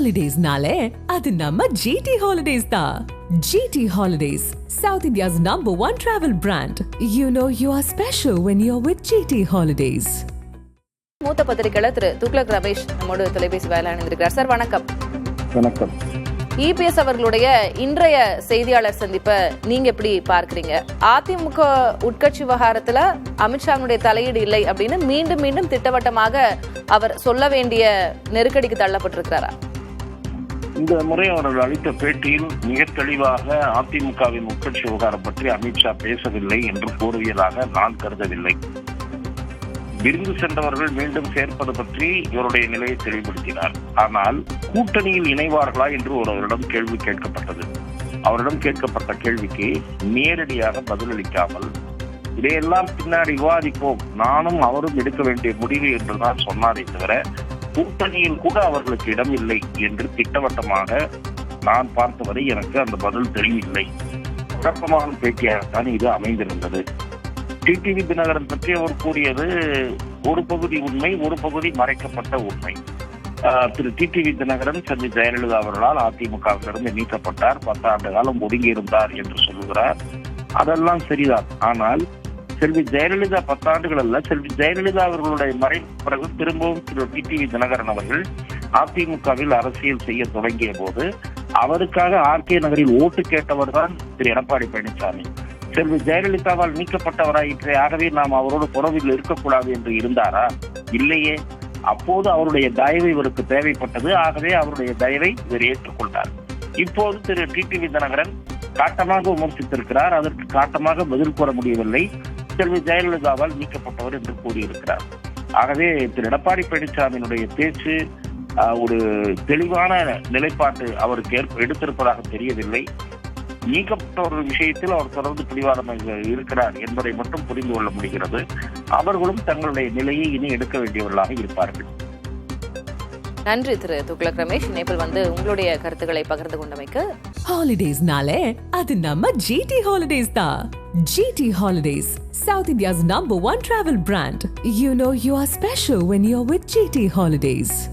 ஹாலிடேஸ்னாலே அது நம்ம ஜிடி ஹாலிடேஸ் தான் GT Holidays South India's number one travel brand you know you are special when you are with GT Holidays மூத்த பத்திரிகையாளர் திரு துக்ளக் ரமேஷ் நம்மோடு தொலைபேசி வேலை அணிந்திருக்கிறார் சார் வணக்கம். வணக்கம். இபிஎஸ் அவர்களுடைய இன்றைய செய்தியாளர் சந்திப்பை நீங்க எப்படி பார்க்கறீங்க? அதிமுக உட்கட்சி விவகாரத்துல அமித்ஷாவுடைய தலையீடு இல்லை அப்படின்னு மீண்டும் மீண்டும் திட்டவட்டமாக அவர் சொல்ல வேண்டிய நெருக்கடிக்கு தள்ளப்பட்டிருக்கிறாரா? இந்த முறை அவர்கள் அளித்த பேட்டியில் மிக தெளிவாக அதிமுகவின் உட்கட்சி விவகாரம் பற்றி அமித்ஷா பேசவில்லை என்று கூறுவதாக நான் கருதவில்லை. விருந்து சென்றவர்கள் மீண்டும் சேர்ப்பது பற்றி இவருடைய நிலையை தெளிவுபடுத்தினார். ஆனால் கூட்டணியில் இணைவார்களா என்று ஒருவரிடம் கேள்வி கேட்கப்பட்டது. அவரிடம் கேட்கப்பட்ட கேள்விக்கு நேரடியாக பதிலளிக்காமல் இதையெல்லாம் பின்னாடி விவாதிப்போம். நானும் அவரும் எடுக்க வேண்டிய முடிவு என்றுதான் சொன்னாரே தவிர கூட்டணியில் கூட அவர்களுக்கு இடம் இல்லை என்று திட்டவட்டமாக நான் பார்த்தவரை எனக்கு அந்த பதில் தெரியவில்லை குழப்பமான பேட்டியாகத்தான் இது அமைந்திருந்தது. டிடிவி தினகரன் பற்றி அவர் கூறியது ஒரு பகுதி உண்மை ஒரு பகுதி மறைக்கப்பட்ட உண்மை. திரு டிடிவி தினகரன் செல்வி ஜெயலலிதா அவர்களால் அதிமுகவிலிருந்து நீக்கப்பட்டார். பத்தாண்டு காலம் ஒதுங்கி இருந்தார் என்று சொல்லுகிறார். அதெல்லாம் சரிதான். ஆனால் செல்வி ஜெயலலிதா பத்தாண்டுகள் அல்ல செல்வி ஜெயலலிதா அவர்களுடைய மறைவு பிறகு திரும்பவும் திரு டி டிவி தினகரன் அவர்கள் அதிமுகவில் அரசியல் செய்ய தொடங்கிய போது அவருக்காக ஆர்கே நகரில் ஓட்டு கேட்டவர் தான் திரு எடப்பாடி பழனிசாமி. செல்வி ஜெயலலிதாவால் நீக்கப்பட்டவராயிற்றே ஆகவே நாம் அவரோடு புறவில் இருக்கக்கூடாது என்று இருந்தாரா? இல்லையே. அப்போது அவருடைய தயவு இவருக்கு தேவைப்பட்டது. ஆகவே அவருடைய தயவை இவர் ஏற்றுக்கொண்டார். இப்போது திரு டிடிவி தினகரன் காட்டமாக விமர்சித்திருக்கிறார். அதற்கு காட்டமாக பதில் கூற முடியவில்லை. செல்வி ஜெயலலிதாவால் நீக்கப்பட்டவர் என்று கூறியிருக்கிறார். ஆகவே திரு எடப்பாடி பழனிசாமியினுடைய பேச்சு ஒரு தெளிவான நிலைப்பாட்டு அவருக்கு ஏற்ப எடுத்திருப்பதாக தெரியவில்லை. நீக்கப்பட்டவர்கள் விஷயத்தில் அவர் தொடர்ந்து பிடிவாதமாக இருக்கிறார் என்பதை மட்டும் புரிந்து கொள்ள முடிகிறது. அவர்களும் தங்களுடைய நிலையை இனி எடுக்க வேண்டியவர்களாக இருப்பார்கள். நன்றி திரு துக்ளக் ரமேஷ். இணைப்பில் வந்து உங்களுடைய கருத்துக்களை பகிர்ந்து கொண்டமைக்கு ஹாலிடேஸ்னாலே அது நம்ம ஜிடி ஹாலிடேஸ் தான். GT Holidays, South India's number one travel brand. You know you are special when you're with GT Holidays.